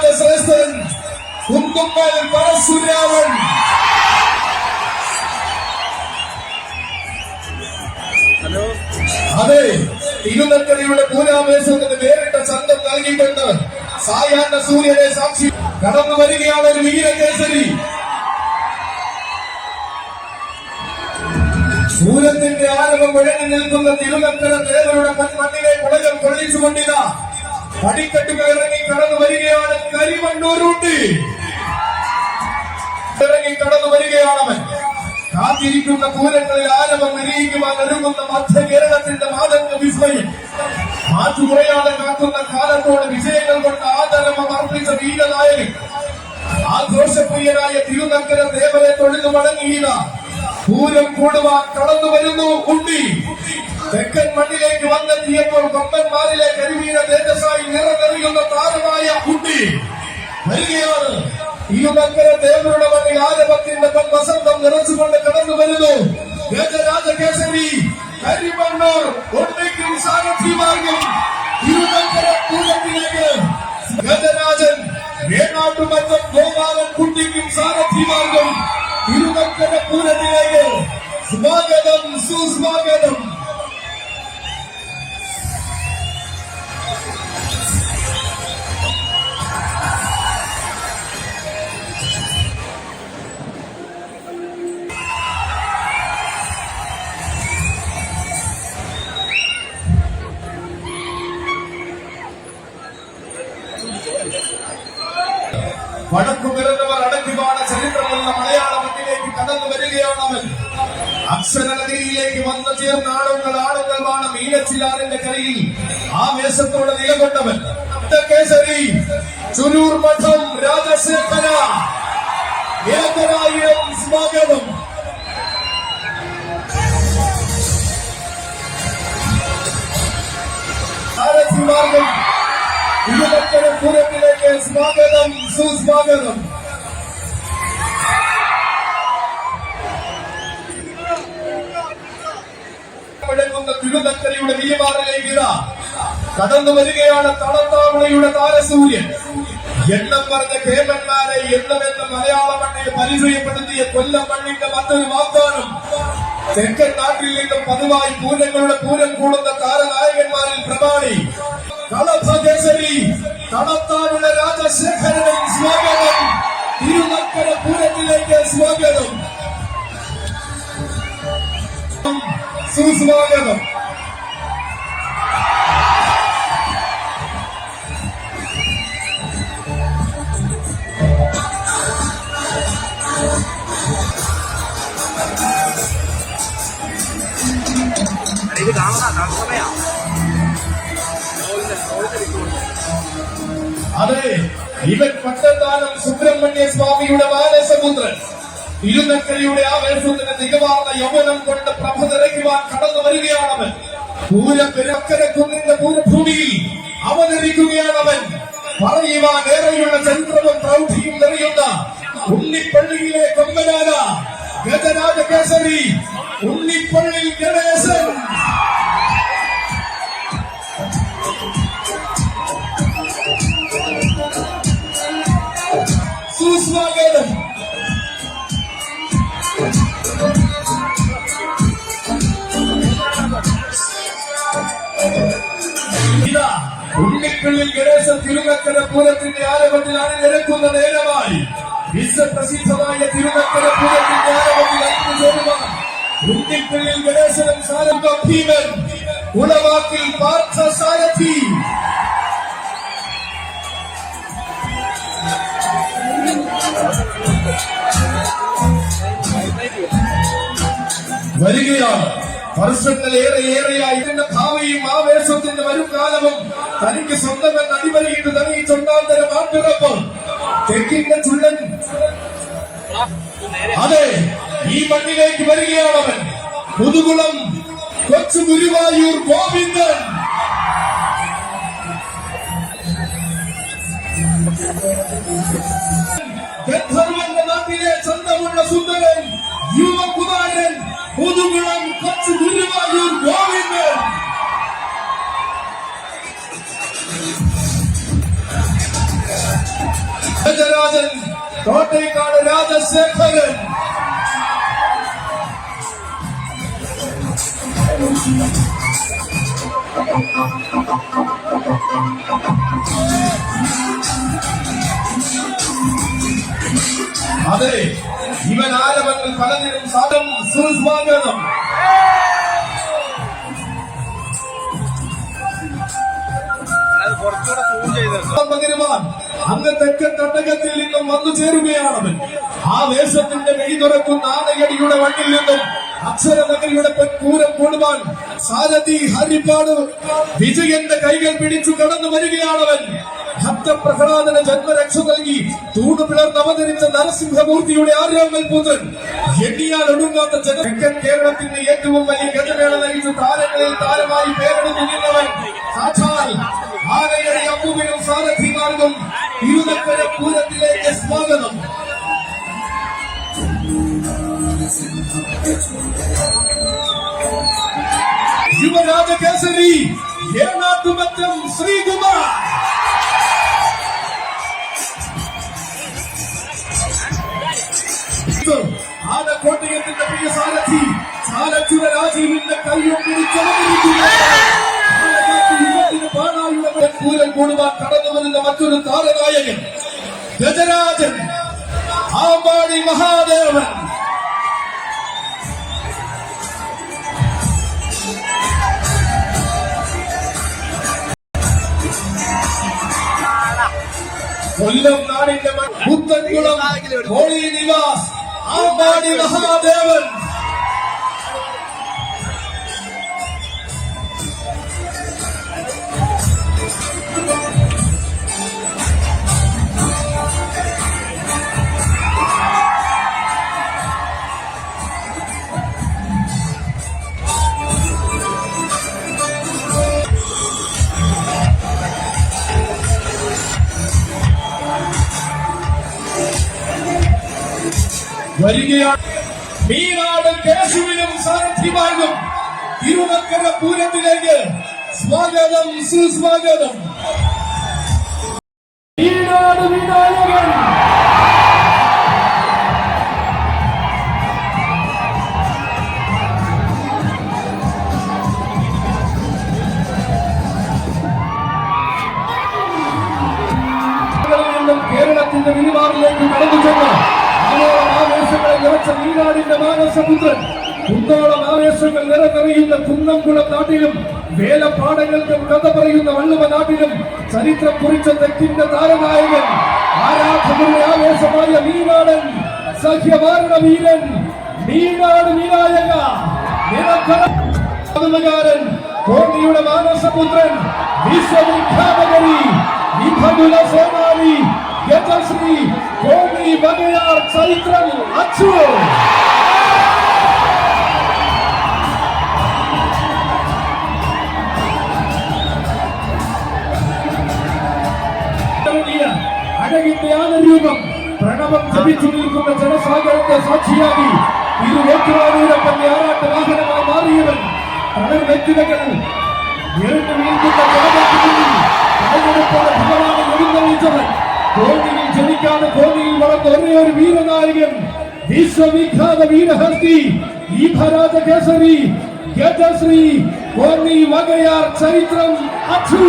രാജശ്രേഷ്ഠൻ കുന്നുമ്മൽ പരശുരാമൻ അതെ തിരുനക്കരയുടെ പൂരാമേശ്വരത്തിന് നേരിട്ട ചന്തം നൽകിക്കൊണ്ട് സായാഹ്ന സൂര്യനെ സാക്ഷി കടന്നു വരികയാണ് ഒരു വീരകേസരി. സൂര്യത്തിന്റെ ആരവം വിഴഞ്ഞു നിൽക്കുന്ന തിരുനക്കര ദേവരുടെ മണ്ണിലെ കുടകൾ കൊള്ളിച്ചുകൊണ്ടിതാ പടിക്കെട്ടുകൾ ഇറങ്ങി കടന്നു വരികയാണ് കരിമണ്ണൂരുണ്ടി ഇറങ്ങി കടന്നു വരികയാണവൻ കാത്തിരിക്കുന്ന പൂരങ്ങളിൽ ആരവം വിരിയിക്കുവാൻ ഒരുങ്ങുന്ന മധ്യ കേരളത്തിന്റെ മാതംഗ വിസ്മയം. മാറ്റു കുറയാതെ കാക്കുന്ന കാലത്തോട് വിജയങ്ങൾ കൊണ്ട് ആദരവം അർപ്പിച്ച വീരനായകൻ. ആഘോഷപ്രിയനായ തിരുനക്കര ദേവനെ തൊഴിൽ മടങ്ങിയില്ല. പൂരം കൂടുവാൻ കടന്നു വരുന്നു ഉണ്ണി തെക്കൻ മണ്ണിലേക്ക് വന്നെത്തിയപ്പോൾ കൊമ്പന്മാരിലെ കരിമീന തേജസ്സായി നിറഞ്ഞെറിയുന്ന താരമായ കുട്ടി. വരികയാണ്. തിരുനക്കര തേവരുടെ മണ്ണിൽ ആരവത്തിന്റെ വസന്തം നിറച്ചുകൊണ്ട് കടന്നു വരുന്നു. ഗജരാജകേസരി കരിമണ്ണൂർ ഉണ്ണിക്കും സാരഥിമാർക്കും തിരുനക്കര പൂരത്തിലേക്ക് ഗജരാജൻ വേണാട്ടുമറ്റം ഗോപാലൻ കുട്ടിക്കും സാരഥിമാർക്കും തിരുനക്കര പൂരത്തിലേക്ക് സ്വാഗതം സുസ്വാഗതം. വടക്കു പിറന്നവർ ചരിത്രമുള്ള മലയാള മണ്ണിലേക്ക് കടന്നു വരികയാണ് അവൻ. അക്ഷരനഗരിയിലേക്ക് വന്നു ചേർന്ന ആളുകൾ വാണം ഈലച്ചിലാറിന്റെ കരയിൽ ആവേശത്തോടെ നിലകൊണ്ടവൻ. കേസരി ചുരൂർ മഠം രാജശേഖര ഏകരായിരം സ്വാഗതം. ഇരുപത്തര പൂരത്തിലേക്ക് സ്വാഗതം സുസ്വാഗതം. മുഴങ്ങുന്ന തിരുനക്കരയുടെ നീമാറിലേക്ക് ഇതാ കടന്നു വരികയാണ് തളത്താവളയുടെ താരസൂര്യൻ. എണ്ണം പറഞ്ഞ കേമന്മാരെ എണ്ണമെന്ന മലയാള മണ്ണിൽ പരിചയപ്പെടുത്തിയ കൊല്ലം മണ്ണിന്റെ മറ്റൊരു വാഗ്ദാനം. തെക്കൻ നാട്ടിൽ നിന്നും പതിവായി പൂരങ്ങളുടെ പൂരം കൂടുന്ന താരനായകന്മാരിൽ പ്രമാണി. കളഭകേസരി കളത്താനുള്ള രാജശേഖരനും സ്വാഗതം തിരുനക്കര പൂരത്തിലേക്ക് സ്വാഗതം സുസ്വാഗതം ഇത് കാണാം തത്സമയാ അതെ ഇവൻ പട്ടത്താനം സുബ്രഹ്മണ്യ സ്വാമിയുടെ ബാലസമുദ്രൻ. ഇരുനക്കരയുടെ ആവേശത്തിന് തികവാർന്ന യൗവനം കൊണ്ട് പ്രഭ കടന്നു വരികയാണവൻ പൂരപ്പെരക്കര കുന്നിന്റെ പൂരഭൂമിയിൽ അവതരിക്കുകയാണവൻ പറയുവാൻ ഏറെയുള്ള ചരിത്രവും പ്രൗഢിയും നിറയുന്ന ഉണ്ണിപ്പള്ളിയിലെ കൊമ്പനാന ഗജരാജ കേസരി ഉണ്ണിപ്പള്ളി ഗണേശൻ. ഇതാ ഉണ്ണിപ്പിള്ളിൽ ഗണേശൻ തിരുനക്കര പൂരത്തിന്റെ ആരവത്തിൽ നിരക്കുന്ന നേരമായി. വിശ്വപ്രസിദ്ധമായ തിരുമക്കര പൂരത്തിന്റെ ആരവത്തിൽ അണിഞ്ഞുചേരുവാൻ ഉണ്ണിപ്പിള്ളിൽ ഗണേശനും സാരംഗ ഭീമൻ. ഉളവാക്കിൽ പാർത്ഥ സാരഥി. വരികയാണ്. ഏറെയായി ഇതിന്റെ ഭാവിയും ആവേശത്തിന്റെ വരുംകാലവും തനിക്ക് സ്വന്തമെന്ന് അടിവരയിട്ട് തെളിയിച്ചൊന്നാന്തര മാറ്റുറപ്പ് തെക്കിന്റെ ചുള്ളൻ അതെ ഈ മണ്ണിലേക്ക് വരികയാണവൻ പുതുകുളം കൊച്ചു ഗുരുവായൂർ ഗോവിന്ദൻ. ഗന്ധർവന്റെ നാട്ടിലെ ചന്തമുള്ള സുന്ദരൻ. യുവകുമാരൻ പുതുകുളം കൊച്ചു ഗുരുവായൂർ ഗോവിന്ദൻ. ഗജരാജൻ കോട്ടേക്കാട് രാജശേഖരൻ. അതെ ഇവൻ ആരവങ്ങൾ പലതിനും സാധം സുസ്വാഗതം. അങ്ങ് തെക്കൻ തട്ടകത്തിൽ നിന്നും വന്നു ചേരുകയാണവൻ. ആ വേഷത്തിന്റെ കൈ തുറക്കുന്ന ആനയടിയുടെ വണ്ടിൽ നിന്നും അക്ഷരനഗരിയുടെ പൂരം കൂടുവാൻ സാരഥി ഹരിപ്പാട് വിജയന്റെ കൈകൾ പിടിച്ചു കടന്നു വരികയാണവൻ. ഭക്തപ്രഹ്ലാദന ജന്മരക്ഷ നൽകി തൂണ് പിളർന്ന് അവതരിച്ച നരസിംഹമൂർത്തിയുടെ ആരോമൽ പുത്രൻ. എണ്ണിയാൽ ഒടുങ്ങാത്ത തെക്കൻ കേരളത്തിന്റെ ഏറ്റവും വലിയ ഗതമേള നയിച്ച താരങ്ങളിൽ താരമായി പേരെടുത്തു നിന്നവൻ സാക്ഷാൽ ആനയുടെ അപ്പുവിനും സാരഥിമാർക്കും ഇരുനക്കര പൂരത്തിലേക്ക് സ്വാഗതം. യുവരാജ കേസരി ഏനാട്ടുമറ്റം ശ്രീകുമാർ. ആനക്കോട്ടയത്തിന്റെ പ്രിയ സാരഥി ചാലച്ചുര രാജീവിന്റെ കയ്യും പാണായുടെ പൂരം കൂടുവാൻ കടന്നു വരുന്ന മറ്റൊരു താരനായകൻ ഗജരാജൻ ആമ്പാടി മഹാദേവൻ കൊല്ലം നാടിന്റെ മൺ- പുത്തൻകുളം ഹോളി നിവാസ് ஆண்டாடி மகாதேவன் വരികയാണ്. മീനാട് കേശുവിനും സാരഥിമാരും തിരുനക്കര പൂരത്തിലേക്ക് സ്വാഗതം സുസ്വാഗതം. മീനാട് വിനായകൻ. കേരളത്തിന്റെ വിരിവാറിലേക്ക് മീനാടിന്റെ മാനസപുത്രൻ. കുന്നോളം ആവേശങ്ങൾ നിറനിറയുന്ന കുന്നംകുളം നാട്ടിലും വേലപ്പാടങ്ങൾക്ക് കഥ പറയുന്ന വള്ളുവ നാട്ടിലും ചരിത്രം കുറിച്ച തെക്കിന്റെ താരനായകൻ ആരാധകരുടെ ആവേശമായ മീനാടൻ സഖ്യമാരണ വീരൻ മീനാട് മീനായക നിറക്കരകാരൻ കോന്നിയുടെ മാനസപുത്രൻ വിശ്വവിഖ്യാതകരി വിഭമുല സേനാനി ഗജശ്രീ കോന്നി വകയാർ ചൈത്രം അച്ചു ഇറങ്ങിയ അഴകിന്റെ ആനരൂപം പ്രണവം ജപിച്ചു നിൽക്കുന്ന ജനസാഗരത്തെ സാക്ഷിയാക്കി ഇരുവേറ്റുവാനൂരപ്പന്റെ ആറാട്ട് വാഹനമായി മാറിയവൻ തളർ വ്യക്തിതകൾ എഴുന്നു വീഴ്ത്തുന്ന ജനതയ്ക്ക് മുന്നിൽ ഭഗവാനെ എഴുന്നള്ളിച്ചവൻ കോന്നിയിൽ ജനിക്കാതെ കോന്നിയിൽ വളർന്ന ഒരേ ഒരു വീരനായകൻ വിശ്വവിഖ്യാത വീരഹസ്തി ഈ ഭരാജ കേസരി ഗജശ്രീ കോന്നി വകയാർ ചരിത്രം അച്ചു.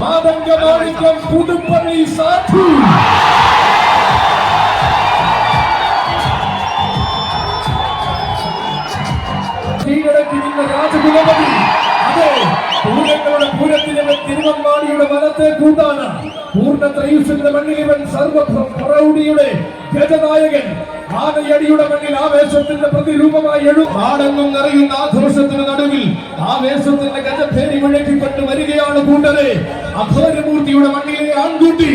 മാതംഗമാണിക്യം പുതുപ്പള്ളി സാധു. രാജകുലപതി അതെ പൂരങ്ങളുടെ പൂരത്തിലവൻ തിരുവമ്പാടിയുടെ വനത്തെ കൂട്ടാണ് പൂർണ ത്രയുഷന്റെ മണ്ണിൽ ഇവൻ ഗജനായകൻ. ആനയടിയുടെ മണ്ണിൽ ആവേശത്തിന്റെ പ്രതിരൂപമായി എഴു നാടെങ്ങും നിറയുന്ന ആഘോഷത്തിന് നടുവിൽ ആവേശത്തിന്റെ ഗജഭേരി മുഴക്കിക്കൊണ്ട് വരികയാണ് കൂട്ടരെ. അഘോരമൂർത്തിയുടെ മണ്ണിലെ ആൺകുട്ടി.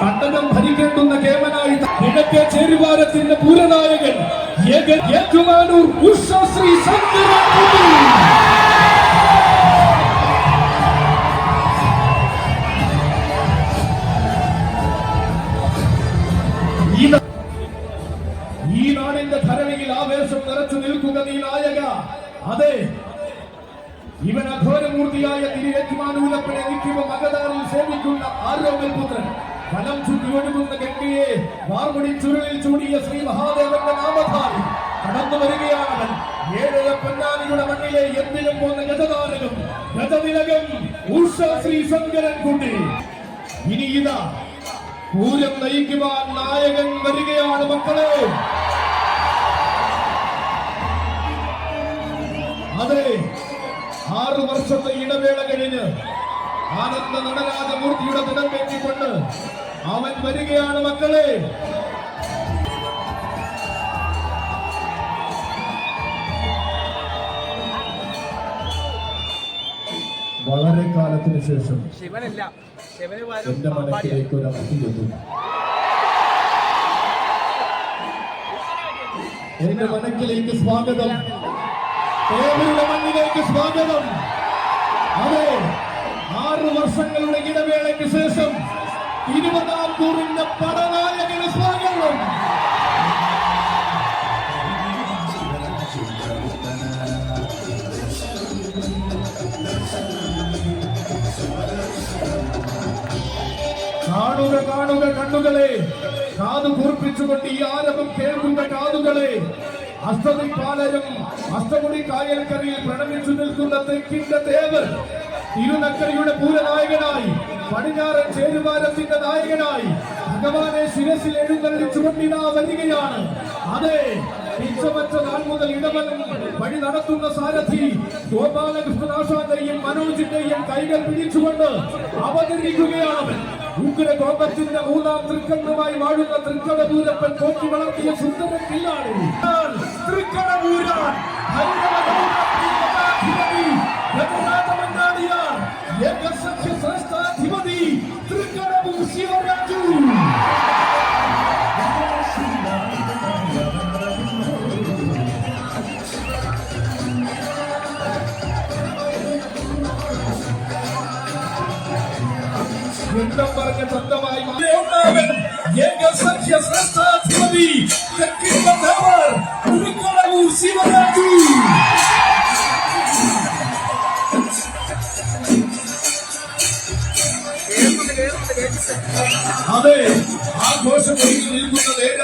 പട്ടണം ഭരിക്കേണ്ടുന്ന കേമനായി കിഴക്കേ ചേരുവാരത്തിന്റെ പൂരനായകൻ ഏറ്റുമാനൂർ ഉഷശ്രീ. ഈ നാടിന്റെ ധരണിയിൽ ആവേശം നിറച്ചു നിൽക്കുക നീ നായക. അതെ. തിരുമാനൂലപ്പനെ നിൽക്കുമ്പോൾ മകതാറിൽ സേവിക്കുന്ന ആരോഗ്യ പുത്രൻ ഫലം ചുറ്റി ഒഴുകുന്ന ഗംഗയെ വാർമുടി ചുരുളിൽ ചൂടിയ ശ്രീ മഹാദേവന്റെ നാമധാരി. കടന്നു വരികയാണവൻ. ഏഴര പൊന്നാനിയുടെ മണ്ണിലെ എന്തിനും പോന്ന ഗജതാരനും ഗജതിലകം ഉഷ ശ്രീ ശങ്കരൻ കുട്ടി ഇനി ഇതാ പൂരം നയിക്കുവാൻ നായകൻ വരികയാണ് മക്കളെ. അതെ ആറു വർഷത്തെ ഇടവേള കഴിഞ്ഞ് ആനന്ദ നടരാജമൂർത്തിയുടെ ദിനം വേണ്ടിക്കൊണ്ട് അവൻ വരികയാണ് മക്കളെ. വളരെ കാലത്തിന് ശേഷം എന്റെ. മനസ്സിലേക്ക് ഒരു അസ്ഥി വന്നു. എന്റെ മനക്കിലേക്ക് സ്വാഗതം. സ്വാഗതം. അതെ. ആറ് വർഷങ്ങളുടെ ഇടവേളയ്ക്ക് ശേഷം ഇരുപതാം കൂറിന്റെ പടനായകന് സ്വാഗതം. കാണുക കാണുക കണ്ണുകളെ കാതു കൂർപ്പിച്ചുകൊണ്ട് ഈ ആരവം കേൾക്കുന്ന കാതുകളെ അഷ്ടതി പാലരും അഷ്ടമുടി കായൽക്കരയിൽ പ്രണമിച്ചു നിൽക്കുന്ന തെക്കിന്റെ ദേവർ തിരുനക്കരയുടെ പൂരനായകനായി പടിഞ്ഞാറൻ ചേരുവാരത്തിന്റെ നായകനായി ഭഗവാനെ ശിരസിൽ എഴുന്നള്ളിച്ചുകൊണ്ടിതാ വരികയാണ്. അതെ പിച്ചമറ്റ നാൾ മുതൽ ഇടവനും വഴി നടത്തുന്ന സാരഥി ഗോപാലകൃഷ്ണദാസാന്റെയും മനോജിന്റെയും കൈകൾ പിടിച്ചുകൊണ്ട് അവതരിക്കുകയാണവൻ ഉഗ്ര കോപത്തിന്റെ മൂന്നാം തൃക്കണ്ണുമായി വാഴുന്ന തൃക്കടപൂരപ്പൻ പോറ്റി വളർത്തിയ സുന്ദരത്തിലാണ് തൃക്കടപൂരാൻ Target of the Mai Leonaven, Yega Sanchez Rasta Tibi, the King of Hammer, Nikolaou Sivanatu. అదే ఆ ఘోష నిలుపుతున్న లేక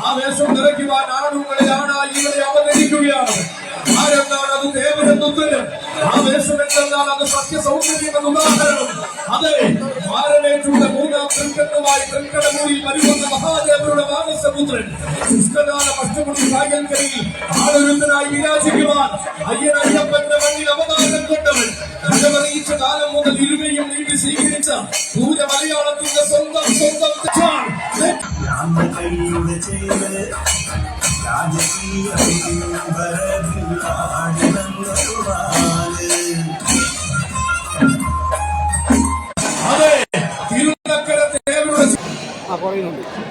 ఆ వేషం దొరికి వా నాడు ఇవడే ആവേശം എന്തെന്നാൽ അത് സത്യസൗന്ദര്യം ഉദാഹരണം അതെ മാരണേറ്റുള്ള മൂന്നാം തൃക്കണ്ണുമായി തൃക്കടമൂരിൽ വരുമെന്ന മഹാദേവരുടെ മാനസപുത്രൻ ശുഷ്കകാലം അഷ്ടമുടി കായൽക്കരയിൽ ആളൊരുത്തനായി വിരാജിക്കുവാൻ അയ്യനയ്യപ്പന്റെ മണ്ണിൽ അവതാരം കൊണ്ടവൻ. ഭഗവറിയിച്ച കാലം മുതൽ ഇരുവയും നീട്ടി സ്വീകരിച്ച പൂര മലയാളത്തിന്റെ സ്വന്തം സ്വന്തം രാജകീയ അതെ